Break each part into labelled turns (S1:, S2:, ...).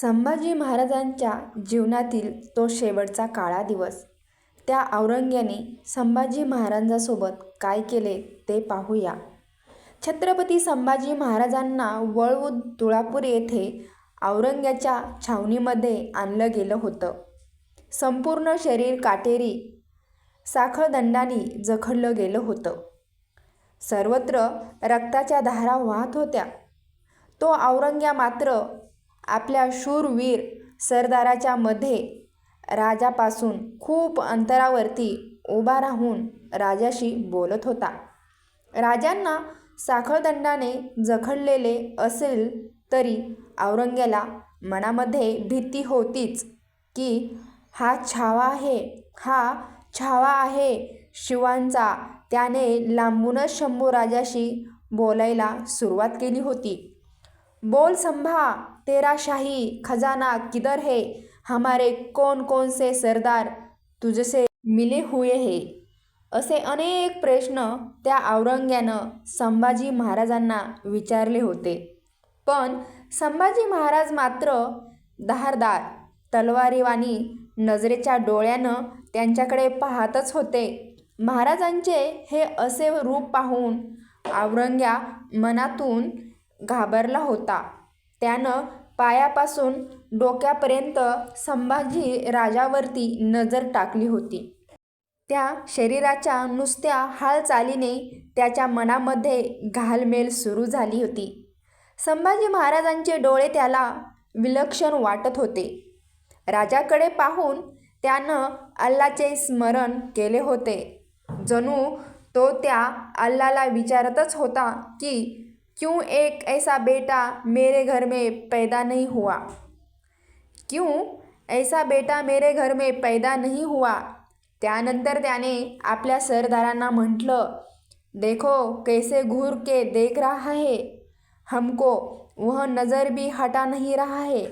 S1: संभाजी महाराजांच्या जीवनातील तो शेवटचा काळा दिवस. त्या औरंग्याने संभाजी महाराजांसोबत काय केले ते पाहूया. छत्रपती संभाजी महाराजांना वळवू तुळापूर येथे औरंग्याच्या छावणीमध्ये आणलं गेलं होतं. संपूर्ण शरीर काटेरी साखळदंडाने जखडलं गेलं होतं. सर्वत्र रक्ताच्या धारा वाहत होत्या. तो औरंग्या मात्र आपल्या शूरवीर सरदाराच्या मध्ये राजापासून खूप अंतरावरती उभा राहून राजाशी बोलत होता. राजांना साखळदंडाने जखडलेले असेल तरी औरंग्याला मनामध्ये भीती होतीच की हा छावा आहे हा छावा आहे शिवांचा. त्याने लांबूनच शंभू राजाशी बोलायला सुरुवात केली होती. बोल संभा तेरा शाही खजाना किधर है हमारे कौन कौन से सरदार तुझसे मिले हुए हे? असे अनेक प्रश्न त्या औरंग्यानं संभाजी महाराजांना विचारले होते. पण संभाजी महाराज मात्र धारदार तलवारीवाणी नजरेच्या डोळ्यानं त्यांच्याकडे पाहतच होते. महाराजांचे हे असे रूप पाहून औरंग्या मनातून घाबरला होता. त्यानं पायापासून डोक्यापर्यंत संभाजी राजावरती नजर टाकली होती. त्या शरीराच्या नुसत्या हालचालीने त्याच्या मनामध्ये घालमेल सुरू झाली होती. संभाजी महाराजांचे डोळे त्याला विलक्षण वाटत होते. राजाकडे पाहून त्यानं अल्लाचे स्मरण केले होते. जणू तो त्या अल्लाला विचारतच होता की क्यों एक ऐसा बेटा मेरे घर में पैदा नहीं हुआ? क्यों ऐसा बेटा मेरे घर में पैदा नहीं हुआ? त्यानंतर त्याने आपल्या सरदारांना म्हटलं, देखो कैसे घूर के देख रहा है, हमको वह नज़र भी हटा नहीं रहा है।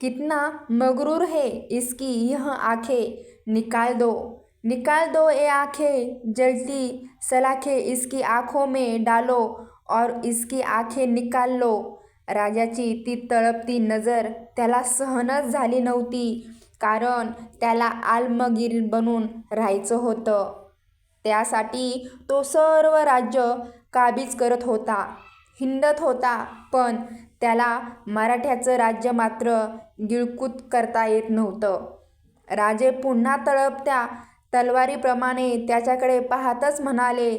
S1: कितना मगरूर है इसकी यह आँखें। निकाल दो निकाल दो ये आँखें जलती सलाखें इसकी आँखों में डालो और इसकी आखे निकाल लो. राजाची ती तळपती नजर त्याला सहनच झाली नव्हती कारण त्याला आलमगीर बनून राहायचं होतं. त्यासाठी तो सर्व राज्य काबीज करत होता हिंडत होता पण त्याला मराठ्याचं राज्य मात्र गिळकूत करता येत नव्हतं. राजे पुन्हा तळपत्या तलवारीप्रमाणे त्याच्याकडे पाहतच म्हणाले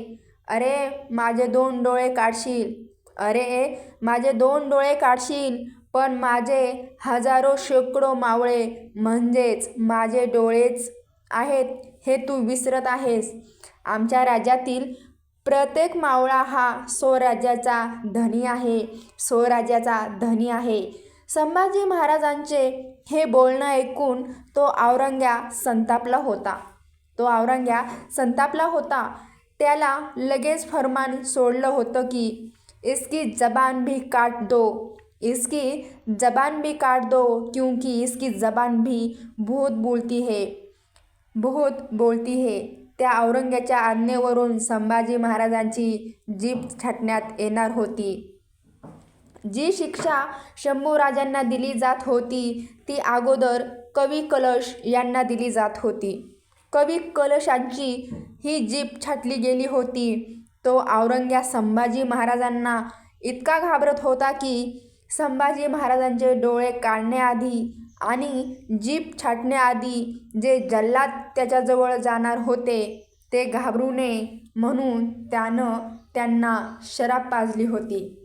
S1: अरे माझे दोन डोळे काढशील. अरे माझे दोन डोळे काढशील पण माझे हजारो शेकडो मावळे म्हणजेच माझे डोळेच आहेत हे तू विसरत आहेस. आमच्या राज्यातील प्रत्येक मावळा हा स्वराज्याचा धनी आहे स्वराज्याचा धनी आहे. संभाजी महाराजांचे हे बोलणं ऐकून तो औरंग्या संतापला होता. तो औरंग्या संतापला होता. त्याला लगेच फरमान सोडलं होतं की इसकी जबान भी काट दो. इसकी जबान भी काट दो क्योंकि इसकी जबान भी बहुत बोलती है. बहुत बोलती है. त्या औरंग्याच्या आज्ञेवरून संभाजी महाराजांची जीभ छाटण्यात येणार होती. जी शिक्षा शंभूराजांना दिली जात होती ती अगोदर कवी कलश यांना दिली जात होती. कवी कलशांची ही जीभ छाटली गेली होती. तो औरंग्या संभाजी महाराजांना इतका घाबरत होता की संभाजी महाराजांचे डोळे काढण्याआधी आणि जीभ छाटण्याआधी जे जल्लाद त्याच्याजवळ जाणार होते ते घाबरू नये म्हणून त्यानं त्यांना शराब पाजली होती.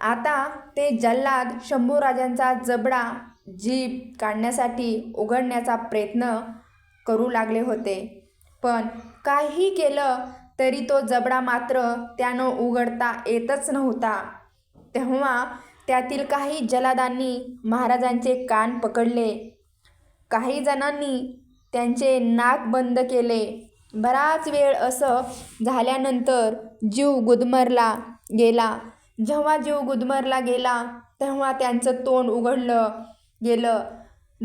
S1: आता ते जल्लाद शंभूराजांचा जबडा जीभ काढण्यासाठी उघडण्याचा प्रयत्न करू लागले होते. पण काही केलं तरी तो जबडा मात्र त्यानं उघडता येतच नव्हता. तेव्हा त्यातील काही जलादांनी महाराजांचे कान पकडले. काही जणांनी त्यांचे नाक बंद केले. बराच वेळ असं झाल्यानंतर जीव गुदमरला गेला. जेव्हा जीव गुदमरला गेला तेव्हा त्यांचं तोंड उघडलं गेलं.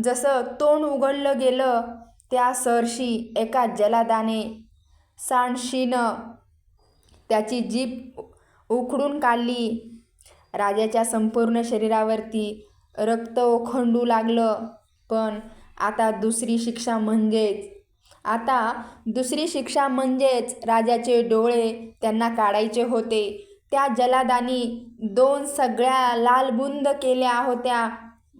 S1: जसं तोंड उघडलं गेलं त्या सरशी एका जलादाने सांडशीनं त्याची जीभ उखडून काढली. राजाच्या संपूर्ण शरीरावरती रक्त ओखंडू लागलं. पण आता दुसरी शिक्षा म्हणजेच आता दुसरी शिक्षा म्हणजेच राजाचे डोळे त्यांना काढायचे होते. त्या जलादानी दोन सगळ्या लालबुंद केल्या होत्या.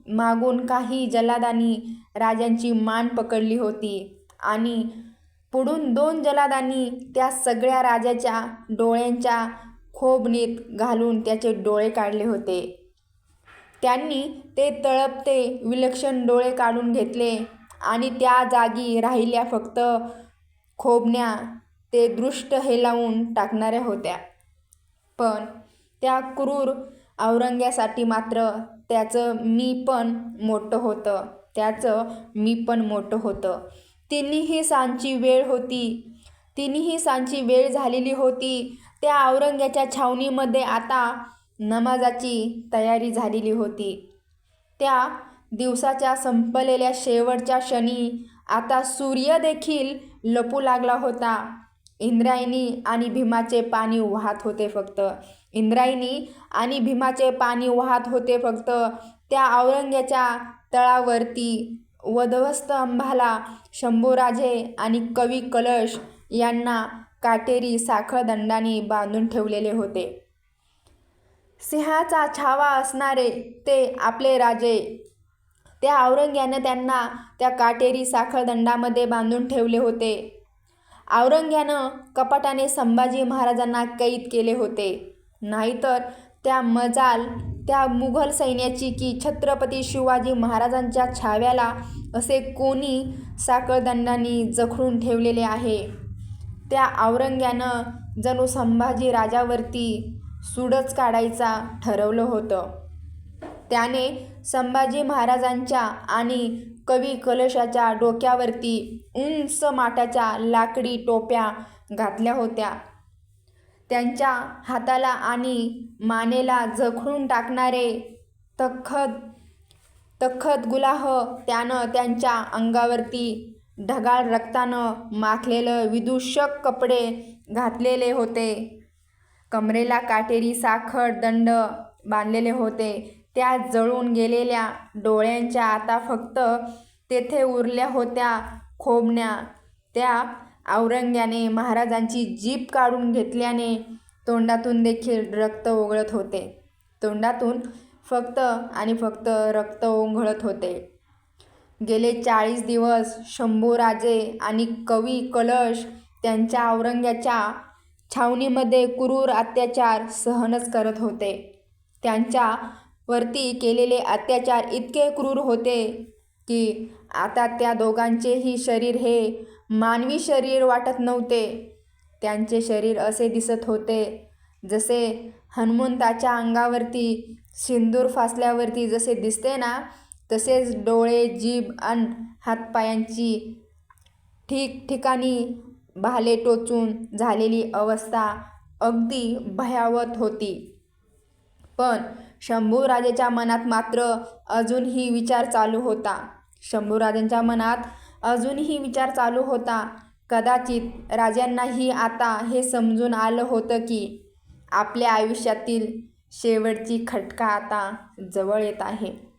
S1: मागून काही जलादांनी राजांची मान पकडली होती. आणि पुढून दोन जलादांनी त्या सगळ्या राजाच्या डोळ्यांच्या खोबणीत घालून त्याचे डोळे काढले होते. त्यांनी ते तळपते विलक्षण डोळे काढून घेतले आणि त्या जागी राहिल्या फक्त खोबण्या ते दृष्ट हेलावून टाकणाऱ्या होत्या. पण त्या क्रूर औरंग्यासाठी मात्र त्याचं मी पण मोठं होतं. त्याचं मी पण मोठं होतं. तिन्ही सांची वेळ होती. तिन्ही सांची वेळ झालेली होती. त्या औरंग्याच्या छावणीमध्ये आता नमाजाची तयारी झालेली होती. त्या दिवसाच्या संपलेल्या शेवटच्या क्षणी आता सूर्य देखील लपू लागला होता. इंद्रायणी आणि भीमाचे पाणी वाहत होते फक्त. इंद्रायणी आणि भीमाचे पाणी वाहत होते फक्त. त्या औरंग्याच्या तळावरती वधवस्त अंबाला शंभूराजे आणि कवी कलश यांना काटेरी साखळदंडाने बांधून ठेवलेले होते. सिंहाचा छावा असणारे ते आपले राजे. त्या औरंग्याने त्यांना त्या काटेरी साखळदंडामध्ये बांधून ठेवले होते. औरंग्यानं कपाटाने संभाजी महाराजांना कैद केले होते. नाहीतर त्या मजाल त्या मुघल सैन्याची की छत्रपती शिवाजी महाराजांच्या छाव्याला असे कोणी साखळदंडांनी जखडून ठेवलेले आहे? त्या औरंग्यानं जणू संभाजी राजावरती सुडच काढायचा ठरवलं होतं. त्याने संभाजी महाराजांच्या आणि कवी कलशाच्या डोक्यावरती उंच माठाच्या लाकडी टोप्या घातल्या होत्या. त्यांच्या हाताला आणि मानेला जखडून टाकणारे तखत तखत गुलाह त्यानं त्यांच्या अंगावरती ढगाळ रक्तानं माखलेलं विदूषक कपडे घातलेले होते. कमरेला काटेरी साखर दंड बांधलेले होते. त्या जळून गेलेल्या डोळ्यांच्या आता फक्त तेथे उरल्या होत्या खोबण्या. त्या औरंग्याने महाराजांची जीप काढून घेतल्याने तोंडातून देखील रक्त ओघळत होते. तोंडातून फक्त आणि फक्त रक्त ओघळत होते. गेले चाळीस दिवस शंभूराजे आणि कवी कलश त्यांच्या औरंग्याच्या छावणीमध्ये क्रूर अत्याचार सहनच करत होते. त्यांच्यावरती केलेले अत्याचार इतके क्रूर होते की आता त्या दोघांचेही शरीर हे मानवी शरीर वाटत नव्हते. त्यांचे शरीर असे दिसत होते जसे हनुमंताच्या अंगावरती सिंदूर फासल्यावरती जसे दिसते ना तसेच डोळे जीभ आणि हातपायांची ठिकठिकाणी भाले टोचून झालेली अवस्था अगदी भयावत होती. पण शंभूराजेच्या मनात मात्र अजूनही विचार चालू होता. शंभूराजांच्या मनात अजूनही विचार चालू होता. कदाचित राजांनाही आता हे समजून आलं होतं की आपल्या आयुष्यातील शेवटची खटका आता जवळ येत आहे.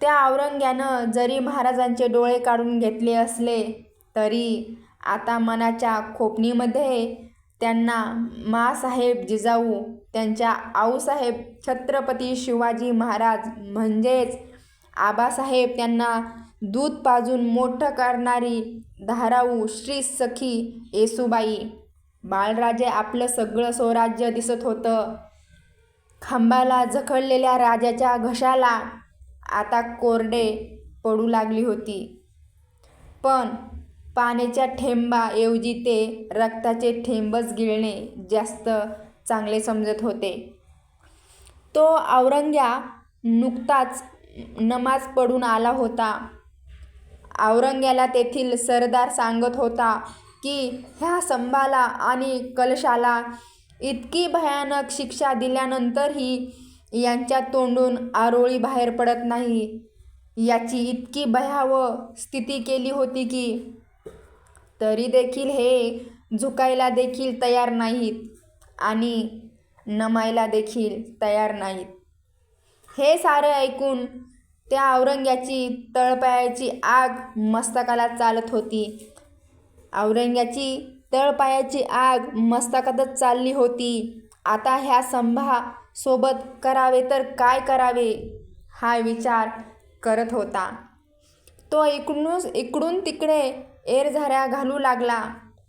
S1: त्या औरंग्यानं जरी महाराजांचे डोळे काढून घेतले असले तरी आता मनाच्या खोपणीमध्ये त्यांना मासाहेब जिजाऊ त्यांच्या आऊसाहेब छत्रपती शिवाजी महाराज म्हणजेच आबासाहेब त्यांना दूध पाजून मोठं करणारी धाराऊ श्री सखी येसूबाई. बाळराजे आपलं सगळं स्वराज्य दिसत होतं. खांबाला जखडलेल्या राजाच्या घशाला आता कोरडे पडू लागली होती. पण पाण्याच्या थेंबाऐवजी ते रक्ताचे थेंबच गिळणे जास्त चांगले समजत होते. तो औरंग्या नुकताच नमाज पडून आला होता. औरंग्याला तेथील सरदार सांगत होता की ह्या संभाला आणि कलशाला इतकी भयानक शिक्षा दिल्यानंतरही यांच्या तोंडून आरोळी बाहेर पडत नाही. याची इतकी भयावह स्थिती केली होती की तरी देखील हे झुकायला देखील तयार नाहीत आणि नमायला देखील तयार नाहीत. हे सारं ऐकून त्या औरंग्याची तळपायाची आग मस्तकाला चालत होती. औरंग्याची तळपायाची आग मस्तकातच चालली होती. आता ह्या संभा सोबत करावे तर काय करावे? हा विचार करत होता. तो इकडून इकडून तिकडे एरझाऱ्या घालू लागला.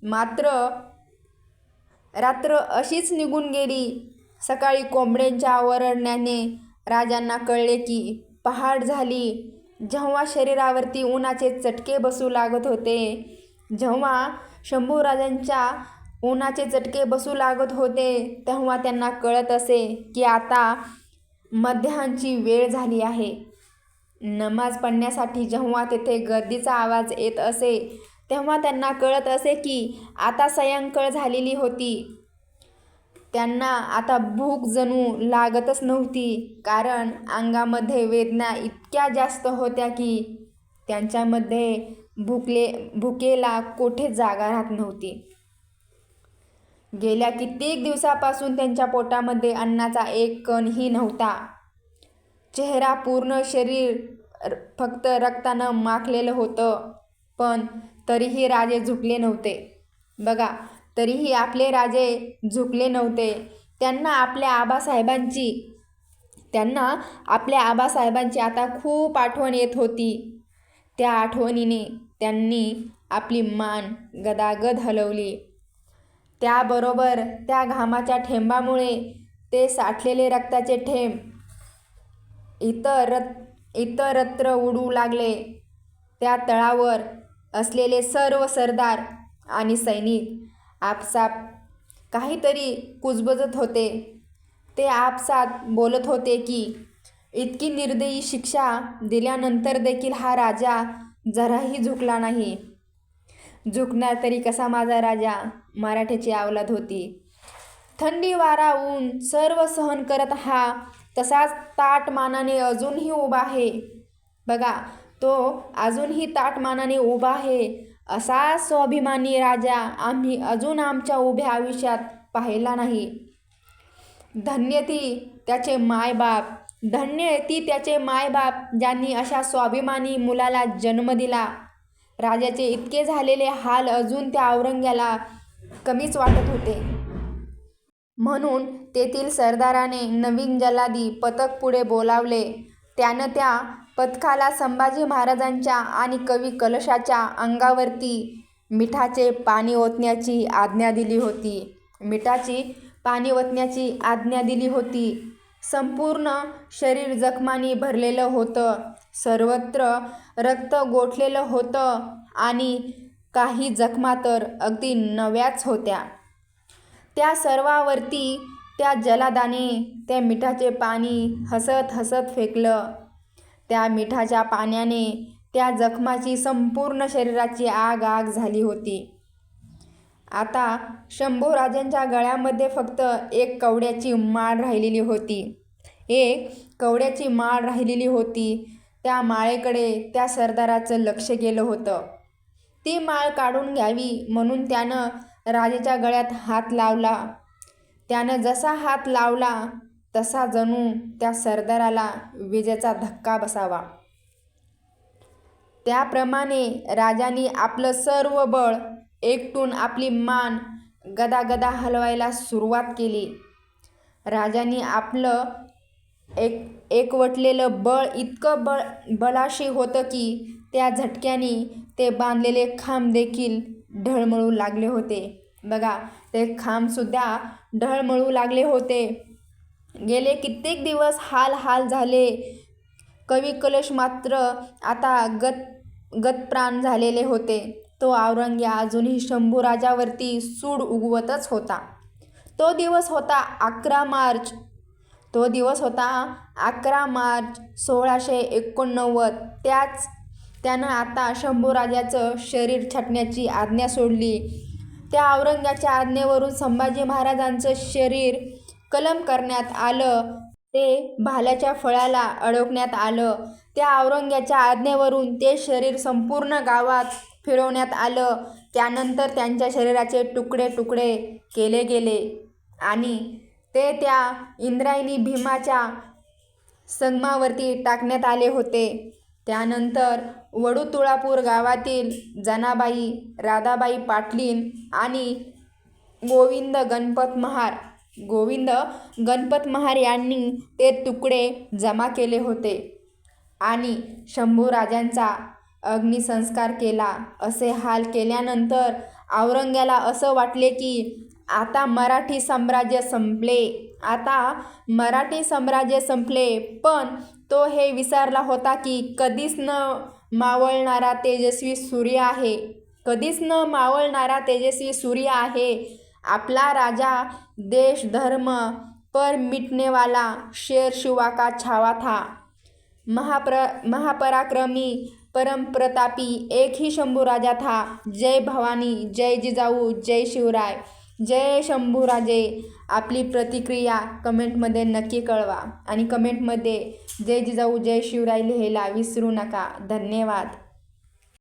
S1: मात्र रात्र अशीच निघून गेली. सकाळी कोंबड्यांच्या आवरण्याने राजांना कळले की पहाट झाली. जेव्हा शरीरावरती उन्हाचे चटके बसू लागत होते जेव्हा शंभूराजांच्या उन्हाचे चटके बसू लागत होते तेव्हा त्यांना कळत असे की आता मध्याह्नची वेळ झाली आहे. नमाज पडण्यासाठी जेव्हा तेथे गर्दीचा आवाज येत असे तेव्हा त्यांना कळत असे की आता सायंकाळ झालेली होती. त्यांना आता भूक जणू लागतच नव्हती कारण अंगामध्ये वेदना इतक्या जास्त होत्या की त्यांच्यामध्ये भुकले भुकेला कोठे जागा राहत नव्हती. गेल्या कित्येक दिवसापासून त्यांच्या पोटामध्ये अन्नाचा एक कणही नव्हता. चेहरा पूर्ण शरीर फक्त रक्तानं माखलेलं होतं. पण तरीही राजे झुकले नव्हते. बघा तरीही आपले राजे झुकले नव्हते. त्यांना आपल्या आबासाहेबांची त्यांना आपल्या आबासाहेबांची आता खूप आठवण येत होती. त्या आठवणीने त्यांनी आपली मान गदागद हलवली. त्याबरोबर त्या घामाच्या ठेंबामुळे ते साठलेले रक्ताचे ठेंब इतर इतरत्र उडू लागले. त्या तळावर असलेले सर्व सरदार आणि सैनिक आपसाप काहीतरी कुजबजत होते. ते आपसात बोलत होते की इतकी निर्दयी शिक्षा दिल्यानंतर देखील हा राजा जराही झुकला नाही. झुकणार तरी कसा माझा राजा मराठ्याची अवलाद होती. थंडी वारा ऊन सर्व सहन करत हा तसाच ताट मानाने अजूनही उभा आहे. बघा तो अजूनही ताट मानाने उभा आहे. असा स्वाभिमानी राजा आम्ही अजून आमच्या उभ्या आयुष्यात पाहिला नाही. धन्य ती त्याचे मायबाप धन्य ती त्याचे मायबाप ज्यांनी अशा स्वाभिमानी मुलाला जन्म दिला. राजाचे इतके झालेले हाल अजून त्या औरंग्याला कमीच वाटत होते. म्हणून तेथील सरदाराने नवीन जल्लादी पथक पुढे बोलावले. त्यानं त्या पथकाला संभाजी महाराजांच्या आणि कवी कलशाच्या अंगावरती मिठाचे पाणी ओतण्याची आज्ञा दिली होती. मिठाची पाणी ओतण्याची आज्ञा दिली होती. संपूर्ण शरीर जखमांनी भरलेलं होतं. सर्वत्र रक्त गोठलेलं होतं आणि काही जखमा तर अगदी नव्याच होत्या. त्या सर्वावरती त्या जलादाने त्या मिठाचे पाणी हसत हसत फेकलं. त्या मिठाच्या पाण्याने त्या जखमाची संपूर्ण शरीराची आग आग झाली होती. आता शंभूराजांच्या गळ्यामध्ये फक्त एक कवड्याची माळ राहिलेली होती. एक कवड्याची माळ राहिलेली होती. त्या माळेकडे त्या सरदाराचं लक्ष गेलं होतं. ती माळ काढून घ्यावी म्हणून त्यानं राजेच्या गळ्यात हात लावला. त्यानं जसा हात लावला तसा जणू त्या सरदाराला विजेचा धक्का बसावा. त्याप्रमाणे राजाने आपलं सर्व बळ एकटून आपली मान गदागदा हलवायला सुरुवात केली. राजाने आपलं एक एकवटलेलं बळ इतकं बळ बलाशी होतं की त्या झटक्याने ते बांधलेले खांब देखील ढळमळू लागले होते. बघा ते खांबसुद्धा ढळमळू लागले होते. गेले कित्येक दिवस हाल हाल झाले. कवी कलश मात्र आता गत गतप्राण झालेले होते. तो औरंग्या अजूनही शंभूराजावरती सूड उगवतच होता. तो दिवस होता अकरा मार्च. तो दिवस होता अकरा मार्च सोळाशे एकोणनव्वद. त्याच त्यानं आता शंभूराजाचं शरीर छाटण्याची आज्ञा सोडली. त्या औरंगाच्या आज्ञेवरून संभाजी महाराजांचं शरीर कलम करण्यात आलं. ते भाल्याच्या फळाला अडकण्यात आलं. त्या औरंग्याच्या आज्ञेवरून ते शरीर संपूर्ण गावात फिरवण्यात आलं. त्यानंतर त्यांच्या शरीराचे तुकडे तुकडे केले गेले आणि ते त्या इंद्रायणी भीमाच्या संगमावरती टाकण्यात आले होते. त्यानंतर वडुतुळापूर गावातील जनाबाई राधाबाई पाटलीन आणि गोविंद गणपत महार गोविंद गणपत महार यांनी ते तुकडे जमा केले होते आणि शंभूराजांचा अग्निसंस्कार केला. असे हाल केल्यानंतर औरंग्याला असं वाटले की आता मराठी साम्राज्य संपले. आता मराठी साम्राज्य संपले पण तो हे विसरला होता की कधीच न मावळणारा तेजस्वी सूर्य आहे. कधीच न मावळणारा तेजस्वी सूर्य आहे. आपला राजा देश धर्म पर मिटनेवाला शेर शिवा का छावा था. महाप्र महापराक्रमी परमप्रतापी एक ही शंभूराजा था. जय भवानी जय जिजाऊ जय शिवराय. जय शंभूराजे आपली प्रतिक्रिया कमेंटमध्ये नक्की कळवा आणि कमेंटमध्ये जय जिजाऊ जय शिवराय लिहायला विसरू नका. धन्यवाद.